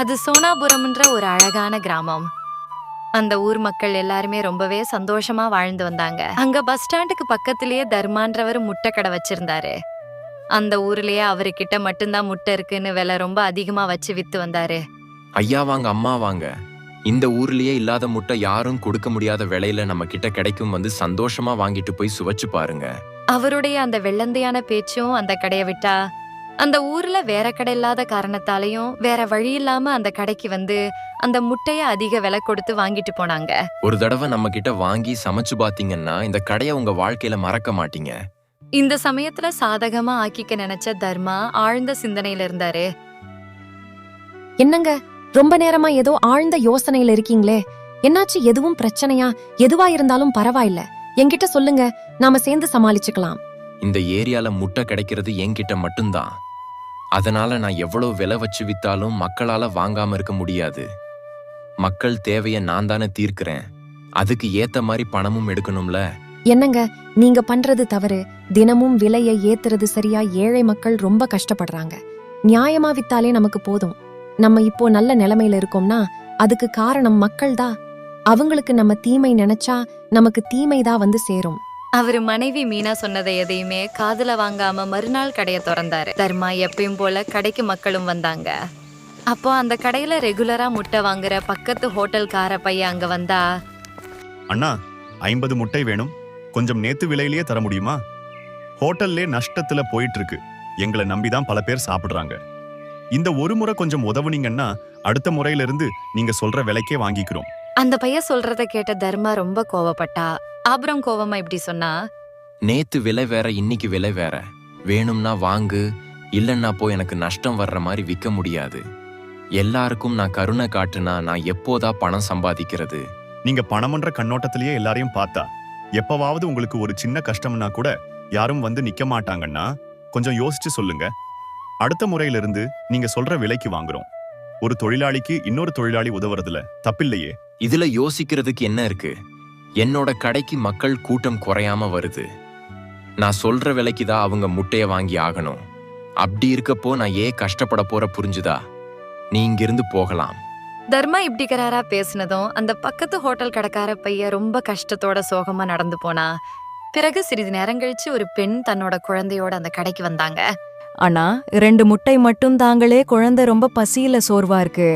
அது சோனாபுரம்ன்ற ஒரு அழகான கிராமம். அந்த ஊர் மக்கள் எல்லாருமே ரொம்பவே சந்தோஷமா வாழ்ந்து வந்தாங்க. அங்க பஸ் ஸ்டாண்டுக்கு பக்கத்திலேயே தர்மான்றவர் முட்டை கடை வச்சிருந்தாரு. அந்த ஊர்லயே அவர்கிட்ட மட்டும்தான் முட்டை இருக்குன்னு விலை ரொம்ப அதிகமா வச்சு வித்து வந்தாரு. ஐயா வாங்க அம்மா வாங்க. இந்த ஊர்லயே இல்லாத முட்டை யாரும் கொடுக்க முடியாத விலையில நம்ம கிட்ட கிடைக்கும் வந்து சந்தோஷமா வாங்கிட்டு போய் சுவைச்சு பாருங்க. அவருடைய அந்த வெள்ளந்தையான பேச்சும் அந்த கடையை விட்டா அந்த ஊர்ல வேற கடை இல்லாத காரணத்தாலையும் வேற வழி இல்லாம அந்த கடைக்கு வந்து அந்த முட்டைய அதிக விலை கொடுத்து வாங்கிட்டு போனாங்க. ஒரு தடவை நம்ம கிட்ட வாங்கி சமைச்சு பாத்தீங்கன்னா இந்த கடையை உங்க வாழ்க்கையில மறக்க மாட்டீங்க. இந்த சமயத்துல சாதகமா ஆக்கிக்க நினைச்ச தர்மா ஆழ்ந்த சிந்தனையில இருந்தாரு. என்னங்க ரொம்ப நேரமா ஏதோ ஆழ்ந்த யோசனையில இருக்கீங்களே? என்னாச்சு எதுவும் பிரச்சனையா? எதுவா இருந்தாலும் பரவாயில்ல. என்கிட்ட சொல்லுங்க நாம சேர்ந்து சமாளிச்சுக்கலாம். இந்த ஏரியால முட்டை கிடைக்கிறது என்கிட்ட மட்டும்தான். அதனால நான் எவ்வளவு விலை வச்சு வித்தாலும் மக்களால வாங்காம இருக்க முடியாது. மக்கள் தேவைய நான் தானே தீர்க்கிறேன். அதுக்கு ஏத்த மாதிரி பணமும் எடுக்கணும்ல? என்னங்க நீங்க பண்றது தவறு. தினமும் விலையை ஏத்துறது சரியா ஏழை மக்கள் ரொம்ப கஷ்டப்படுறாங்க. நியாயமா வித்தாலே நமக்கு போதும். நம்ம இப்போ நல்ல நிலைமையில இருக்கோம்னா அதுக்கு காரணம் மக்கள் தான் அவங்களுக்கு நம்ம தீமை நினைச்சா நமக்கு தீமை தான் வந்து சேரும். அவரு மனைவி மீனா சொன்னதை எதையுமே காதுல வாங்காம மறுநாள் கடைய திறந்தாரு. தர்மா எப்பயும் போல கடைக்கு மக்களும் வந்தாங்க. அப்போ அந்த கடையில ரெகுலரா முட்டை வாங்குற பக்கத்து ஹோட்டல்கார பையன் அங்க வந்தா அண்ணா ஐம்பது முட்டை வேணும். கொஞ்சம் நேத்து விலையிலேயே தர முடியுமா? ஹோட்டல்லே நஷ்டத்துல போயிட்டு இருக்கு எங்களை நம்பி தான் பல பேர் சாப்பிடுறாங்க. இந்த ஒரு முறை கொஞ்சம் உதவுனீங்கன்னா அடுத்த முறையில இருந்து நீங்க சொல்ற விலைக்கே வாங்கிக்கிறோம். அந்த பையன் சொல்றத கேட்ட தர்மா ரொம்ப கோவப்பட்டா. அப்புறம் கோவமா இப்படி சொன்னா? நேத்து விலை வேற இன்னைக்கு விலை வேற. வேணும்னா வாங்கு இல்லைன்னா போ எனக்கு நஷ்டம் வர்ற மாதிரி விற்க முடியாது. எல்லாருக்கும் நான் கருணை காட்டுனா நான் எப்போதா பணம் சம்பாதிக்கிறது? நீங்க பணமன்ற கண்ணோட்டத்திலேயே எல்லாரையும் பார்த்தா எப்பவாவது உங்களுக்கு ஒரு சின்ன கஷ்டம்னா கூட யாரும் வந்து நிக்க மாட்டாங்கன்னா கொஞ்சம் யோசிச்சு சொல்லுங்க. அடுத்த முறையில இருந்து நீங்க சொல்ற விலைக்கு வாங்குறோம். ஒரு தொழிலாளிக்கு இன்னொரு தொழிலாளி உதவுறதுல தப்பில்லையே. இதுல யோசிக்கிறதுக்கு என்ன இருக்கு? என்னோட கடைக்கு மக்கள் கூட்டம் குறையாம வருது. நான் சொல்ற விலைக்கு தான் அவங்க முட்டைய வாங்கி ஆகணும். அப்படி இருக்கப்போ நான் ஏன் கஷ்டப்பட போற புரிஞ்சுதா? நீ இங்கிருந்து போகலாம். தர்மா இப்படிக்கிறாரா பேசினதும் அந்த பக்கத்து ஹோட்டல் கடைக்கார பையன் ரொம்ப கஷ்டத்தோட சோகமா நடந்து போனா. பிறகு சிறிது நேரம் கழிச்சு ஒரு பெண் தன்னோட குழந்தையோட அந்த கடைக்கு வந்தாங்க. ஆனா ரெண்டு முட்டை மட்டும் தாங்களே குழந்தை ரொம்ப பசியில சோர்வா இருக்கு.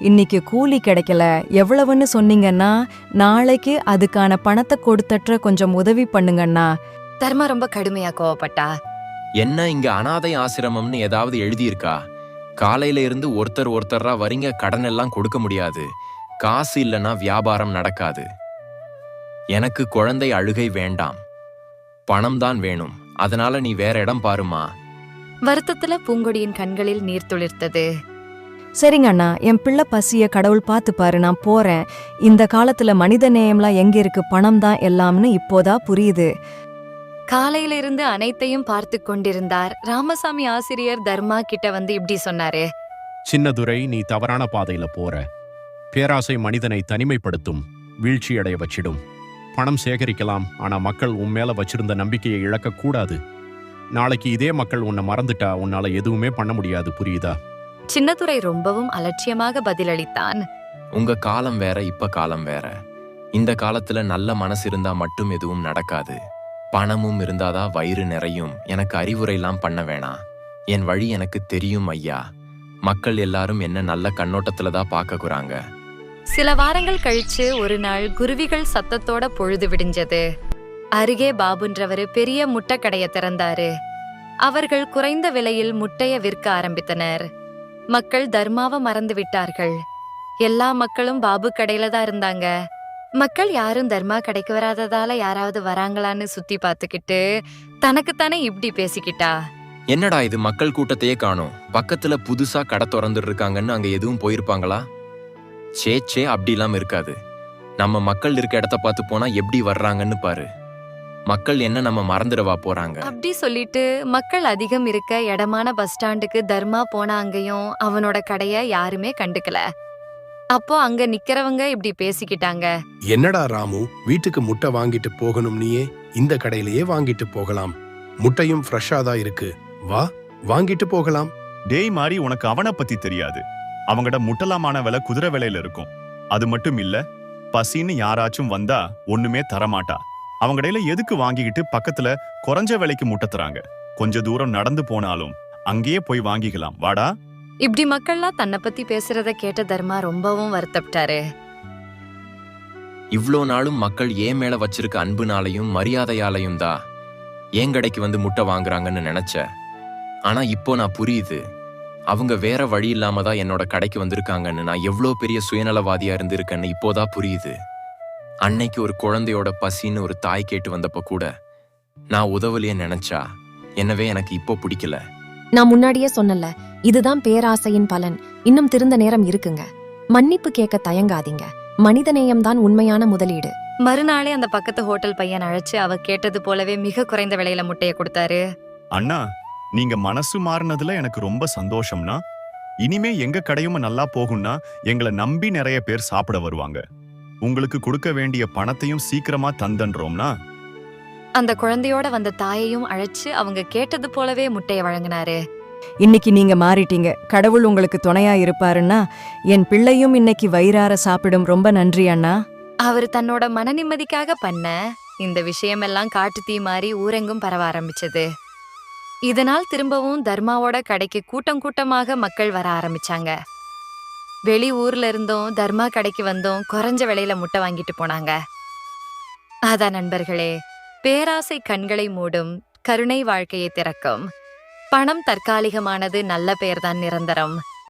இன்னைக்கு கூலி கிடைக்கல. எவ்வளவுன்னு சொன்னீங்கன்னா நாளைக்கு அதுக்கான பணத்தை கொடுத்தற்ற கொஞ்சம் உதவி பண்ணுங்கண்ணா. தர்மா ரொம்ப கடுமையா கோவப்பட்டா. என்ன இங்க அனாதை ஆசிரமம்னு ஏதாவது எழுதியிருக்கா? காலையில இருந்து ஒருத்தர் ஒருத்தரா வரீங்க கடன் எல்லாம் கொடுக்க முடியாது. காசு இல்லைன்னா வியாபாரம் நடக்காது. எனக்கு குழந்தை அழுகை வேண்டாம். பணம் தான் வேணும். அதனால நீ வேற இடம் பாருமா. வருத்தத்துல பூங்கொடியின் கண்களில் நீர் துளிர்த்தது. சரிங்க அண்ணா என் பிள்ளை பசிய கடவுள் பார்த்து பாரு நான் போறேன். இந்த காலத்துல மனித நேயம்லாம் எங்க இருக்கு? பணம் தான் எல்லாம்னு இப்போதா புரியுது. காலையில இருந்து அனைத்தையும் பார்த்து கொண்டிருந்தார். ராமசாமி ஆசிரியர் தர்மா கிட்ட வந்து இப்படி சொன்னாரு. சின்னதுரை நீ தவறான பாதையில போற. பேராசை மனிதனை தனிமைப்படுத்தும் வீழ்ச்சியடைய வச்சிடும். பணம் சேகரிக்கலாம் ஆனா மக்கள் உன் மேல வச்சிருந்த நம்பிக்கையை இழக்க கூடாது. நாளைக்கு இதே மக்கள் உன்னை மறந்துட்டா உன்னால எதுவுமே பண்ண முடியாது புரியுதா? சின்னதுரை ரொம்பவும் அலட்சியமாக பதிலளித்தான். உங்க காலம் வேற இப்ப காலம் வேற. இந்த காலத்துல நல்ல மனசு இருந்தா மட்டும் எதுவும் நடக்காது. பணமும் இருந்தாதான் வயிறு நிறையும். எனக்கு அறிவுரைலாம் பண்ண வேணாம். என் வழி எனக்கு தெரியும் ஐயா. மக்கள் எல்லாரும் என்ன நல்ல கண்ணோட்டத்துல தான் பார்க்கக்குறாங்க சில வாரங்கள் கழிச்சு ஒரு நாள் குருவிகள் சத்தத்தோட பொழுது விடிஞ்சது. அருகே பாபுன்றவரு பெரிய முட்டை கடைய திறந்தாரு. அவர்கள் குறைந்த விலையில் முட்டைய விற்க ஆரம்பித்தனர். மக்கள் தர்மாவை மறந்து விட்டார்கள் எல்லா மக்களும் பாபு கடையில தான் இருந்தாங்க. மக்கள் யாரும் தர்மா கடைக்கு வராததால யாராவது வராங்களான்னு சுத்தி பார்த்துக்கிட்டு தனக்குத்தானே இப்படி பேசிக்கிட்டா? என்னடா இது மக்கள் கூட்டத்தையே காணும். பக்கத்துல புதுசா கடை திறந்துட்டு இருக்காங்கன்னு அங்க எதுவும் போயிருப்பாங்களா? சே சே அப்படிலாம் இருக்காது. நம்ம மக்கள் இருக்க இடத்த பார்த்து போனா எப்படி வர்றாங்கன்னு பாரு. மக்கள் என்ன நம்ம மறந்துடவா போறாங்க? அப்படி சொல்லிட்டு மக்கள் அதிகம் இருக்க இடமான பஸ் ஸ்டாண்டுக்கு தர்மா போன அங்கேயும் அவனோட கடைய யாருமே கண்டுக்கல. அப்போ அங்க நிக்கிறவங்க இப்படி பேசிக்கிட்டாங்க. என்னடா ராமு வீட்டுக்கு முட்டை வாங்கிட்டு போகணும் நீயே? இந்த கடையிலேயே வாங்கிட்டு போகலாம். முட்டையும் ஃப்ரெஷ்ஷா தான் இருக்கு. வா வாங்கிட்டு போகலாம். டேய் மாதிரி உனக்கு அவனை பத்தி தெரியாது. அவங்கட முட்டலாமான விலை குதிரை விலையில இருக்கும். அது மட்டும் இல்ல பசின்னு யாராச்சும் வந்தா ஒண்ணுமே தரமாட்டா. அவங்கடையில எதுக்கு வாங்கிக்கிட்டு பக்கத்துல குறைஞ்ச விலைக்கு முட்டை தராங்க கொஞ்ச தூரம் நடந்து போனாலும் அங்கேயே போய் வாங்கிக்கலாம். வாடா. இப்படி மக்கள்லாம் தன்னை பத்தி பேசுறத கேட்ட தர்மா ரொம்பவும் வருத்தப்பட்டாரு. இவ்ளோ நாளும் மக்கள் ஏன் மேல வச்சிருக்க அன்புனாலையும் மரியாதையாலையும் தான் ஏன் கடைக்கு வந்து முட்டை வாங்குறாங்கன்னு நினைச்சேன் ஆனா இப்போ நான் புரியுது. அவங்க வேற வழி இல்லாம தான் என்னோட கடைக்கு வந்திருக்காங்கன்னு நான் எவ்வளோ பெரிய சுயநலவாதியா இருந்திருக்கேன்னு இப்போதான் புரியுது. அன்னைக்கு ஒரு குழந்தையோட பசின்னு ஒரு தாய் கேட்டு வந்தப்ப கூட நான் உதவலையே நினைச்சா என்னவே எனக்கு இப்போ பிடிக்கல. நான் முன்னாடியே சொன்னல இதுதான் பேராசையின் பலன். இன்னும் திருந்த நேரம் இருக்குங்க. மன்னிப்பு கேட்க தயங்காதீங்க. மனிதநேயம் தான் உண்மையான முதலீடு. மறுநாளே அந்த பக்கத்து ஹோட்டல் பையன் அழைச்சு அவ கேட்டது போலவே மிக குறைந்த விலையில முட்டைய கொடுத்தாரு. அண்ணா நீங்க மனசு மாறினதுல எனக்கு ரொம்ப சந்தோஷம்னா இனிமே எங்க கடையும் நல்லா போகும்னா எங்களை நம்பி நிறைய பேர் சாப்பிட வருவாங்க. உங்களுக்கு கொடுக்க வேண்டிய பணத்தையும் சீக்கிரமா தந்தன்றோம்னா? அந்த குழந்தையோட வந்த தாயையும் அழைச்சு அவங்க கேட்டது போலவே முட்டைய வழங்கினாரு. இன்னைக்கு நீங்க மாறிட்டீங்க. கடவுள் உங்களுக்கு துணையா இருப்பாருன்னா என் பிள்ளையும் இன்னைக்கு வயிறார சாப்பிடும். ரொம்ப நன்றி அண்ணா. அவர் தன்னோட மன நிம்மதிக்காக பண்ண இந்த விஷயமெல்லாம் காட்டு தீ மாறி ஊரெங்கும் பரவ ஆரம்பிச்சது. இதனால் திரும்பவும் தர்மாவோட கடைக்கு கூட்டம் கூட்டமாக மக்கள் வர ஆரம்பிச்சாங்க. வெளி ஊர்ல இருந்தும் தர்மா கடைக்கு வந்தும் குறைஞ்ச விலையில முட்டை வாங்கிட்டு போனாங்க. அதான் நண்பர்களே பேராசை கண்களை மூடும் கருணை வாழ்க்கையை திறக்கும். பணம் தற்காலிகமானது நல்ல பெயர்தான் நிரந்தரம்.